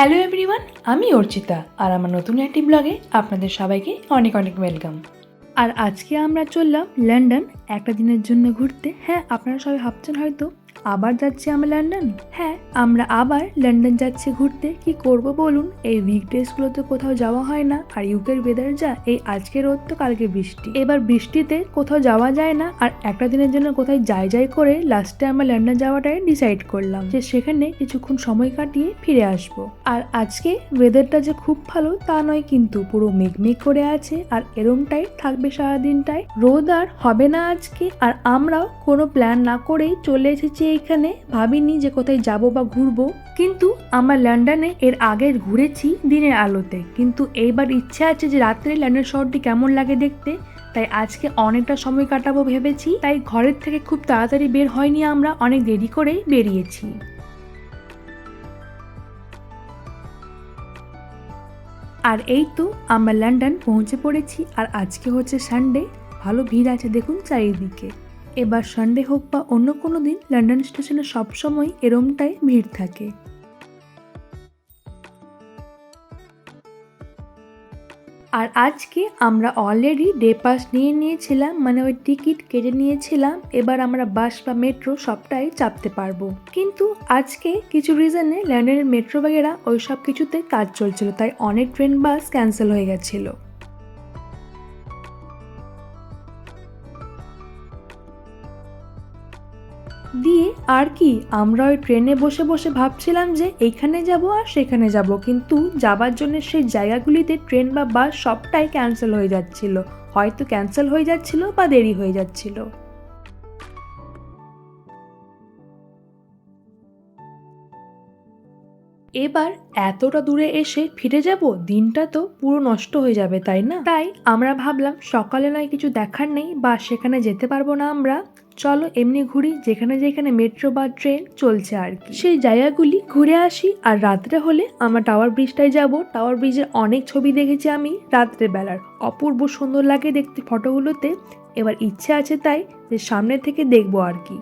Hello everyone, আমি অর্চিতা আর আমার নতুন একটি ব্লগে আপনাদের সবাইকে অনেক অনেক ওয়েলকাম। আর আজকে আমরা চললাম লন্ডন, একটা দিনের জন্য ঘুরতে। হ্যাঁ আপনারা সবাই ভাবছেন হয়তো আবার যাচ্ছি আমরা লন্ডন? হ্যাঁ আমরা আবার লন্ডন যাচ্ছি ঘুরতে। কি করব বলুন? এই উইকডেজগুলোতে কোথাও যাওয়া হয় না। আর ইউকের ওয়েদার যা, এই আজকে রোদ তো কালকে বৃষ্টি। এবার বৃষ্টিতে কোথাও যাওয়া যায় না। আর একটা দিনের জন্য কোথায় যাই যাই করে লাস্টে আমরা লন্ডন যাওয়াটাই ডিসাইড করলাম যে সেখানে কিছুক্ষণ সময় কাটিয়ে ফিরে আসব। আর আজকে ওয়েদারটা যে খুব ভালো, তা নয় কিন্তু পুরো মেঘমেঘ করে আছে। আর এরমটাই থাকবে সারাদিনটাই। রোদ আর হবে না আজকে। আর আমরাও কোনো প্ল্যান না করেই চলে এসেছি এইখানে ভাবিনি যে কোথায় যাব বা ঘুরবো। কিন্তু আমরা লন্ডনে এর আগে ঘুরেছি দিনের আলোতে। কিন্তু এইবার ইচ্ছে আছে যে রাত্রে লন্ডন শহরটি কেমন লাগে দেখতে। তাই আজকে অনেকটা সময় কাটাবো ভেবেছি। তাই ঘরের থেকে খুব তাড়াতাড়ি বের হয়নি আমরা, অনেক দেরি করেই বেরিয়েছি। আর এই তো আমরা লন্ডন পৌঁছে পড়েছি। আর আজকে হচ্ছে সানডে। ভালো ভিড় আছে দেখুন চারিদিকে। এবার সানডে হোক বা অন্য কোনো দিন লন্ডন স্টেশনে সবসময় এরমটাই ভিড় থাকে। আর আজকে আমরা অলরেডি ডে পাস নিয়ে নিয়েছিলাম মানে ওই টিকিট কেটে নিয়েছিলাম, এবার আমরা বাস বা মেট্রো সবটাই চাপতে পারব। কিন্তু আজকে কিছু রিজনে লন্ডনের মেট্রো বাগেরা ওই সব কিছুতে কাজ চলছিল, তাই অনেক ট্রেন বাস ক্যান্সেল হয়ে গেছিল। আর কি, আমরা ওই ট্রেনে বসে বসে ভাবছিলাম যে এইখানে যাব আর সেখানে যাব, কিন্তু যাবার জন্য সেই জায়গাগুলিতে ট্রেন বা বাস সবটাই ক্যান্সেল হয়ে যাচ্ছিল। হয়তো ক্যান্সেল হয়ে যাচ্ছিল বা দেরি হয়ে যাচ্ছিল। এবার এতটা দূরে এসে ফিরে যাব, দিনটা তো পুরো নষ্ট হয়ে যাবে, তাই না? তাই আমরা ভাবলাম সকালে নয় কিছু দেখার নেই বা সেখানে যেতে পারব না আমরা। চলো এমনি ঘুরি যেখানে যেখানে মেট্রো বা ট্রেন চলছে আর কি। সেই জায়গাগুলি ঘুরে আসি আর রাত্রে হলে আমরা টাওয়ার ব্রিজটায় যাব। টাওয়ার ব্রিজের অনেক ছবি দেখেছি আমি রাত্রে বেলার। অপূর্ব সুন্দর লাগে দেখতে ফটোগুলোতে এবার ইচ্ছে আছে তাই যে সামনে থেকে দেখব আর কি।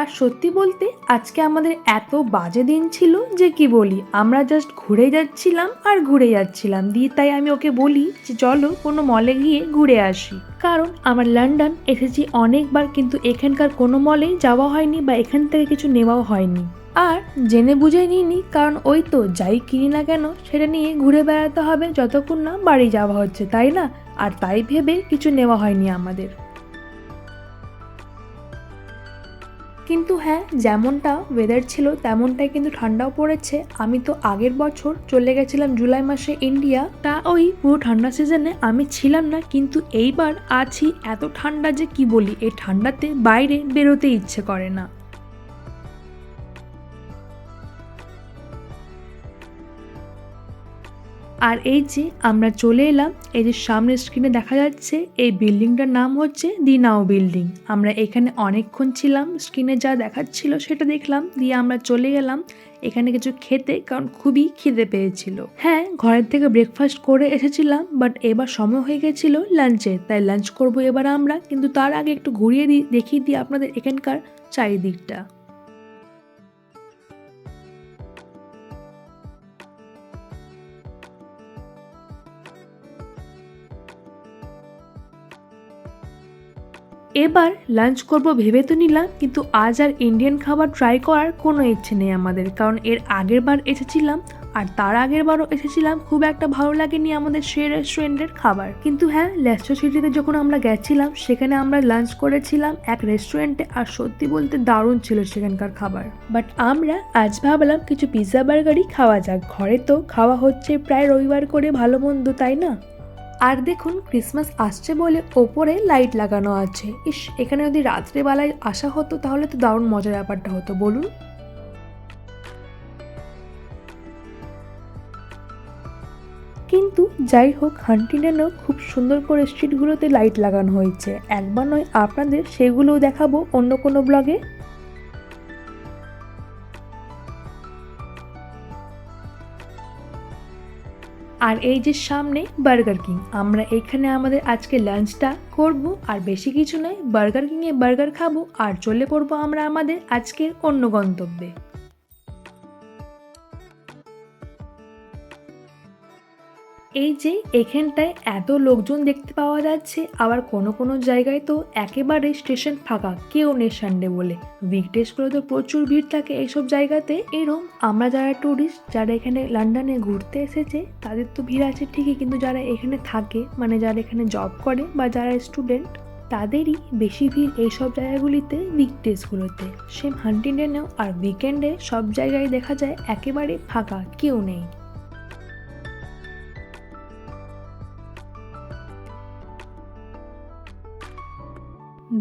আর সত্যি বলতে আজকে আমাদের এত বাজে দিন ছিল যে কি বলি, আমরা জাস্ট ঘুরে যাচ্ছিলাম আর ঘুরে যাচ্ছিলাম। দিয়ে তাই আমি ওকে বলি যে চলো কোনো মলে গিয়ে ঘুরে আসি। কারণ আমার লন্ডন এসেছি অনেকবার কিন্তু এখানকার কোনো মলেই যাওয়া হয়নি বা এখান থেকে কিছু নেওয়াও হয়নি। আর জেনে বুঝে নিইনি, কারণ ওই তো যাই কিনি না কেন সেটা নিয়ে ঘুরে বেড়াতে হবে, যতক্ষণ না বাড়ি যাওয়া হচ্ছে, তাই না? আর তাই ভেবে কিছু নেওয়া হয়নি আমাদের। কিন্তু হ্যাঁ যেমনটা ওয়েদার ছিল তেমনটাই কিন্তু ঠান্ডাও পড়েছে। আমি তো আগের বছর চলে গেছিলাম জুলাই মাসে ইন্ডিয়া তা ওই পুরো ঠান্ডা সিজনে আমি ছিলাম না, কিন্তু এইবার আছি এত ঠান্ডা যে কি বলি, এই ঠান্ডাতে বাইরে বেরোতে ইচ্ছে করে না। আর এই যে আমরা চলে এলাম, এই যে সামনের স্ক্রিনে দেখা যাচ্ছে এই বিল্ডিংটার নাম হচ্ছে দি নাও বিল্ডিং আমরা এখানে অনেকক্ষণ ছিলাম স্ক্রিনে যা দেখাচ্ছিল সেটা দেখলাম, দিয়ে আমরা চলে গেলাম এখানে কিছু খেতে কারণ খুবই খিদে পেয়েছিল। হ্যাঁ ঘরের থেকে ব্রেকফাস্ট করে এসেছিলাম বাট এবার সময় হয়ে গেছিল লাঞ্চে তাই লাঞ্চ করব এবার আমরা, কিন্তু তার আগে একটু ঘুরিয়ে দিই দেখিয়ে দিই আপনাদের এখানকার চারিদিকটা। এবার লাঞ্চ করব ভেবে তো নিলাম, কিন্তু আজ আর ইন্ডিয়ান খাবার ট্রাই করার কোনো ইচ্ছে নেই আমাদের, কারণ এর আগের বার এসেছিলাম, আর তার আগের বারও এসেছিলাম, খুব একটা ভালো লাগেনি আমাদের সে রেস্টুরেন্টের খাবার। কিন্তু হ্যাঁ লেস্টার সিটিতে যখন আমরা গেছিলাম, সেখানে আমরা লাঞ্চ করেছিলাম এক রেস্টুরেন্টে আর সত্যি বলতে দারুণ ছিল সেখানকার খাবার। বাট আমরা আজ ভাবলাম কিছু পিৎজা বার্গারই খাওয়া যাক, ঘরে তো খাওয়া হচ্ছে প্রায় রবিবার করে ভালো মন্দ, তাই না? আর দেখুন ক্রিসমাস আসছে বলে ওপরে লাইট লাগানো আছে। ইস, এখানে যদি রাত্রেবেলায় আসা হতো, তাহলে তো দারুণ মজার ব্যাপারটা হতো। বলুন। কিন্তু যাই হোক হান্টিনেনও খুব সুন্দর করে স্ট্রিটগুলোতে লাইট লাগানো হয়েছে। একবার নয়, আপনাদের সেগুলোও দেখাবো অন্য কোনো ব্লগে আর এই যে সামনে বার্গার কিং আমরা এখানে আমাদের আজকে লাঞ্চটা করব, আর বেশি কিছু নয় বার্গার কিংয়ে বার্গার খাব, আর চলে পড়ব আমরা আমাদের আজকের অন্য গন্তব্যে। এই যে এখানটায় এত লোকজন দেখতে পাওয়া যাচ্ছে, আবার কোনো কোনো জায়গায় তো একেবারে স্টেশন ফাঁকা, কেউ নেই সানডে বলে। উইকডেজগুলো তো প্রচুর ভিড় থাকে এইসব জায়গাতে। এরম আমরা যারা ট্যুরিস্ট যারা এখানে লন্ডনে ঘুরতে এসেছে, তাদের তো ভিড় আছে ঠিকই, কিন্তু যারা এখানে থাকে মানে যারা এখানে জব করে বা যারা স্টুডেন্ট তাদেরই বেশি ভিড় এইসব জায়গাগুলিতে উইকডেজগুলোতে সেম হান্টিংডেনেও আর উইকেন্ডে সব জায়গায় দেখা যায় একেবারে ফাঁকা, কেউ নেই।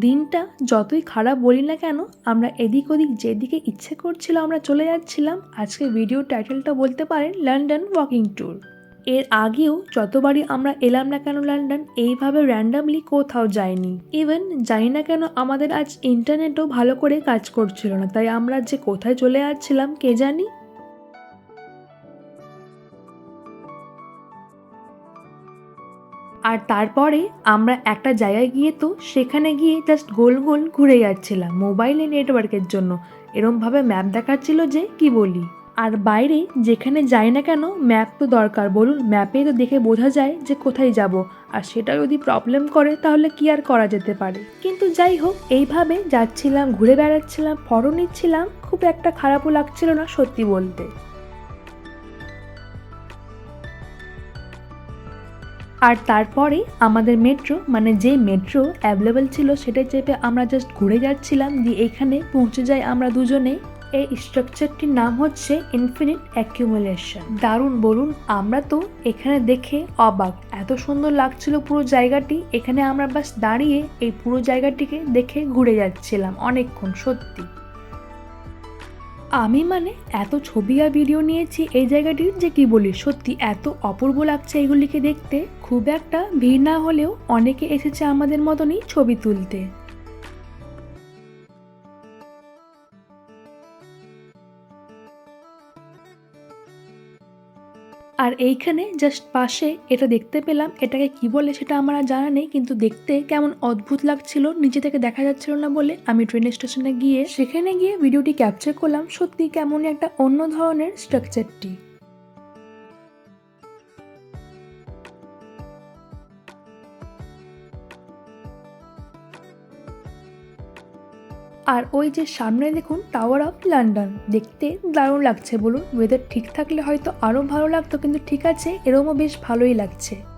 দিনটা যতই খারাপ বলি না কেন, আমরা এদিক ওদিক যেদিকে ইচ্ছে করছিল আমরা চলে যাচ্ছিলাম। আজকে ভিডিও টাইটেলটা বলতে পারেন লন্ডন ওয়াকিং ট্যুর এর আগেও যতবারই আমরা এলাম না কেন লন্ডন এইভাবে র্যান্ডামলি কোথাও যাইনি। ইভেন জানি না কেন আমাদের আজ ইন্টারনেটও ভালো করে কাজ করছিল না, তাই আমরা যে কোথায় চলে যাচ্ছিলাম কে জানি আর তারপরে আমরা একটা জায়গায় গিয়ে তো সেখানে গিয়ে জাস্ট গোল গোল ঘুরে যাচ্ছিলাম মোবাইলে নেটওয়ার্কের জন্য। এরমভাবে ম্যাপ দেখাচ্ছিল যে কি বলি। আর বাইরে যেখানে যাই না কেন ম্যাপ তো দরকার। বলুন ম্যাপে তো দেখে বোঝা যায় যে কোথায় যাব। আর সেটা যদি প্রবলেম করে তাহলে কি আর করা যেতে পারে? কিন্তু যাই হোক, এইভাবে যাচ্ছিলাম, ঘুরে বেড়াচ্ছিলাম, ফটো নিচ্ছিলাম। খুব একটা খারাপও লাগছিল না সত্যি বলতে। আর তারপরে আমাদের মেট্রো মানে যে মেট্রো অ্যাভেলেবেল ছিল সেটা চেপে আমরা জাস্ট ঘুরে যাচ্ছিলাম, দিয়ে এখানে পৌঁছে যাই আমরা দুজনে। এই স্ট্রাকচারটির নাম হচ্ছে ইনফিনিট অ্যাকিউমুলেশন দারুণ বলুন, আমরা তো এখানে দেখে অবাক। এত সুন্দর লাগছিল পুরো জায়গাটি। এখানে আমরা বাস দাঁড়িয়ে এই পুরো জায়গাটিকে দেখে ঘুরে যাচ্ছিলাম অনেকক্ষণ, সত্যি। আমি মানে এত ছবি আর ভিডিও নিয়েছি এই জায়গাটির যে কি বলি, সত্যি এত অপূর্ব লাগছে এগুলিকে দেখতে। খুব একটা ভিড় না হলেও অনেকে এসেছে আমাদের মতনই ছবি তুলতে। আর এইখানে জাস্ট পাশে এটা দেখতে পেলাম, এটাকে কি বলে সেটা আমার আর জানা নেই, কিন্তু দেখতে কেমন অদ্ভুত লাগছিল নিচে থেকে দেখা যাচ্ছিল না বলে আমি ট্রেন স্টেশনে গিয়ে সেখানে গিয়ে ভিডিওটি ক্যাপচার করলাম, সত্যি কেমন একটা অন্য ধরনের স্ট্রাকচারটি আর ওই যে সামনে দেখুন টাওয়ার অফ লন্ডন দেখতে দারুণ লাগছে বলুন। ওয়েদার ঠিক থাকলে হয়তো আরও ভালো লাগতো, কিন্তু ঠিক আছে, এরমও বেশ ভালোই লাগছে।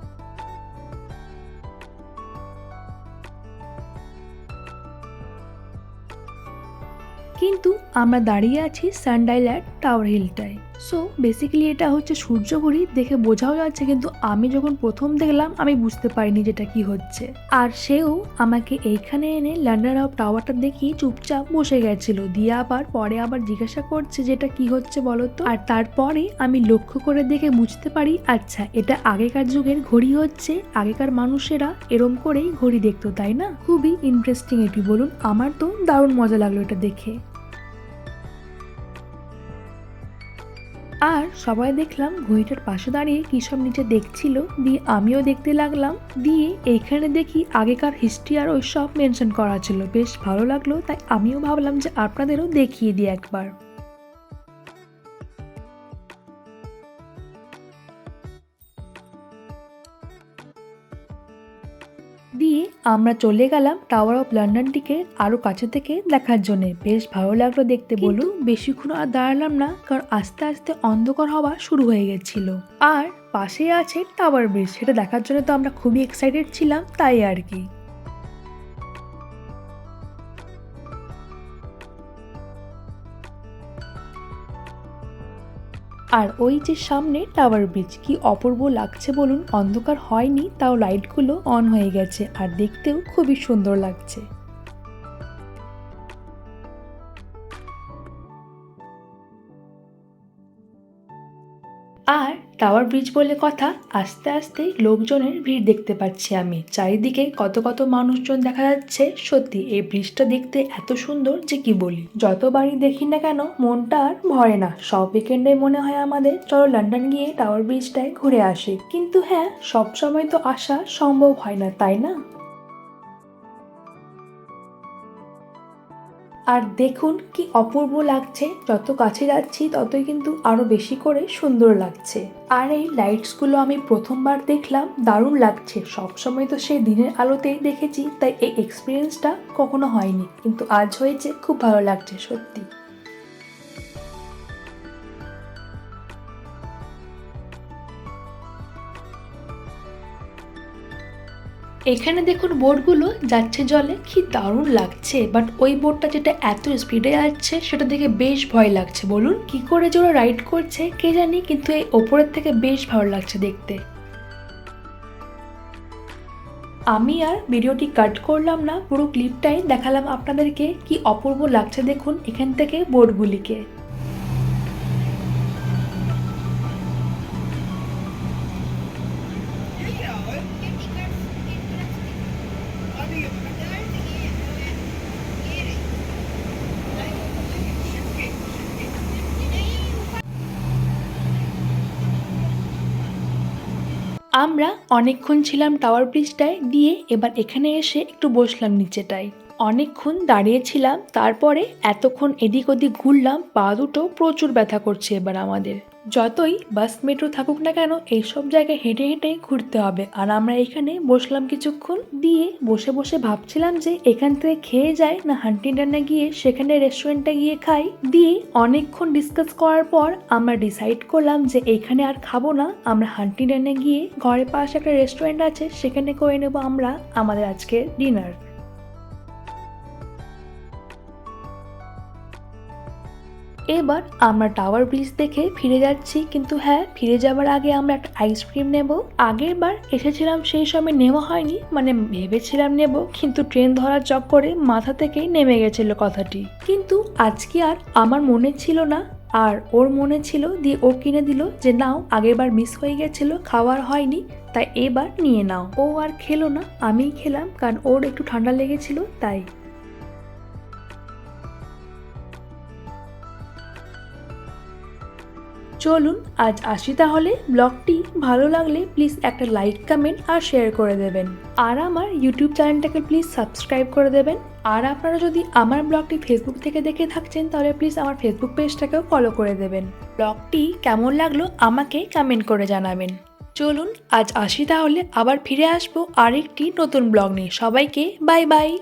আমরা দাঁড়িয়ে আছি সানডাইল্যান্ড টাওয়ার হিলটায় সো বেসিক্যালি এটা হচ্ছে সূর্যঘড়ি দেখে বোঝাও যাচ্ছে, কিন্তু আমি যখন প্রথম দেখলাম, আমি বুঝতে পারিনি যেটা কি হচ্ছে। আর সেও আমাকে এইখানে এনে লন্ডন অফ টাওয়ারটা দেখি চুপচাপ বসে গেছিল। দিয়ে আবার পরে আবার জিজ্ঞাসা করছে যেটা কি হচ্ছে বলতো আর তারপরে আমি লক্ষ্য করে দেখে বুঝতে পারি আচ্ছা এটা আগেকার যুগের ঘড়ি হচ্ছে, আগেকার মানুষেরা এরম করেই ঘড়ি দেখতো, তাই না? খুবই ইন্টারেস্টিং এটি, বলুন। আমার তো দারুণ মজা লাগল এটা দেখে। আর সবাই দেখলাম ঘড়িটার পাশে দাঁড়িয়ে কী সব নিচে দেখছিল, দিয়ে আমিও দেখতে লাগলাম, দিয়ে এইখানে দেখি আগেকার হিস্ট্রি আর ওই সব মেনশন করা ছিল। বেশ ভালো লাগল, তাই আমিও ভাবলাম যে আপনাদেরও দেখিয়ে দিই একবার। দিয়ে আমরা চলে গেলাম টাওয়ার অফ লন্ডনটিকে আরও কাছে থেকে দেখার জন্য। বেশ ভালো লাগল দেখতে বলুন। বেশিক্ষণ আর দাঁড়ালাম না কারণ আস্তে আস্তে অন্ধকার হওয়া শুরু হয়ে গেছিল। আর পাশে আছে টাওয়ার ব্রিজ সেটা দেখার জন্য তো আমরা খুবই এক্সাইটেড ছিলাম তাই আর কি। আর ওই যে সামনে টাওয়ার ব্রিজ, কি অপূর্ব লাগছে বলুন? অন্ধকার হয়নি, তাও লাইটগুলো অন হয়ে গেছে, আর দেখতেও খুবই সুন্দর লাগছে। টাওয়ার ব্রিজ বলে কথা, আস্তে আস্তে লোকজনের ভিড় দেখতে পাচ্ছি আমি। চারিদিকে কত কত মানুষজন দেখা যাচ্ছে। সত্যি, এই ব্রিজটা দেখতে এত সুন্দর যে কি বলি। যতবারই দেখি না কেন, মনটা আর ভরে না। সব উইকেন্ডে মনে হয় আমাদের, চলো লন্ডন গিয়ে টাওয়ার ব্রিজটায় ঘুরে আসি। কিন্তু হ্যাঁ সব সময় তো আসা সম্ভব হয় না, তাই না? আর দেখুন কি অপূর্ব লাগছে। যত কাছে যাচ্ছি, ততই কিন্তু আরও বেশি করে সুন্দর লাগছে। আর এই লাইটসগুলো আমি প্রথমবার দেখলাম, দারুণ লাগছে। সবসময় তো সেই দিনের আলোতেই দেখেছি, তাই এই এক্সপিরিয়েন্সটা কখনো হয়নি। কিন্তু আজ হয়েছে, খুব ভালো লাগছে, সত্যি। এখানে দেখুন বোর্ডগুলো যাচ্ছে জলে, কি দারুণ লাগছে। বাট ওই বোটটা যেটা এত স্পিডে যাচ্ছে সেটা দেখে বেশ ভয় লাগছে। বলুন, কি করে যে ওরা রাইড করছে, কে জানি, কিন্তু এই ওপরের থেকে বেশ ভালো লাগছে দেখতে। আমি আর ভিডিওটি কাট করলাম না, পুরো ক্লিপটাই দেখালাম আপনাদেরকে, কি অপূর্ব লাগছে দেখুন এখান থেকে বোর্ডগুলিকে আমরা অনেকক্ষণ ছিলাম টাওয়ার ব্রিজটায় দিয়ে এবার এখানে এসে একটু বসলাম নিচেটায়। অনেকক্ষণ দাঁড়িয়েছিলাম তারপরে এতক্ষণ এদিক ওদিক ঘুরলাম, পা দুটো প্রচুর ব্যথা করছে এবার আমাদের। যতই বাস, মেট্রো থাকুক না কেন, এইসব জায়গায় হেঁটে হেঁটে ঘুরতে হবে। আর আমরা এখানে বসলাম কিছুক্ষণ দিয়ে বসে বসে ভাবছিলাম যে এখান থেকে খেয়ে যায় না হান্টিডানে গিয়ে সেখানে রেস্টুরেন্টে গিয়ে খাই। দিয়ে অনেকক্ষণ ডিসকাস করার পর আমরা ডিসাইড করলাম যে এখানে আর খাব না। আমরা হান্টিডানে গিয়ে ঘরের পাশে একটা রেস্টুরেন্ট আছে, সেখানে করে নেব আমরা আমাদের আজকের ডিনার এবার আমরা টাওয়ার ব্রিজ দেখে ফিরে যাচ্ছি, কিন্তু হ্যাঁ ফিরে যাওয়ার আগে আমরা একটা আইসক্রিম নেব। আগের বার এসেছিলাম, সেই সময় নেওয়া হয়নি মানে ভেবেছিলাম নেব, কিন্তু ট্রেন ধরার চক্করে মাথা থেকেই নেমে গেছিল কথাটি। কিন্তু আজকে আর আমার মনে ছিল না, আর ওর মনে ছিল দিয়ে ও কিনে দিল, যে নাও আগেরবার মিস হয়ে গেছিল, খাওয়ার হয়নি, তাই এবার নিয়ে নাও। ও আর খেলো না, আমিই খেলাম, কারণ ওর একটু ঠান্ডা লেগেছিল, তাই। চলুন, আজ আসি তাহলে। ব্লগটি ভালো লাগলে প্লিজ একটা লাইক, কমেন্ট আর শেয়ার করে দেবেন। আর আমার ইউটিউব চ্যানেলটাকে প্লিজ সাবস্ক্রাইব করে দেবেন। আর আপনারা যদি আমার ব্লগটি ফেসবুক থেকে দেখে থাকছেন, তাহলে প্লিজ আমার ফেসবুক পেজটাকেও ফলো করে দেবেন। ব্লগটি কেমন লাগল আমাকে কমেন্ট করে জানাবেন। চলুন, আজ আসি তাহলে। আবার ফিরে আসব আরেকটি নতুন ব্লগ নিয়ে। সবাইকে বাই বাই।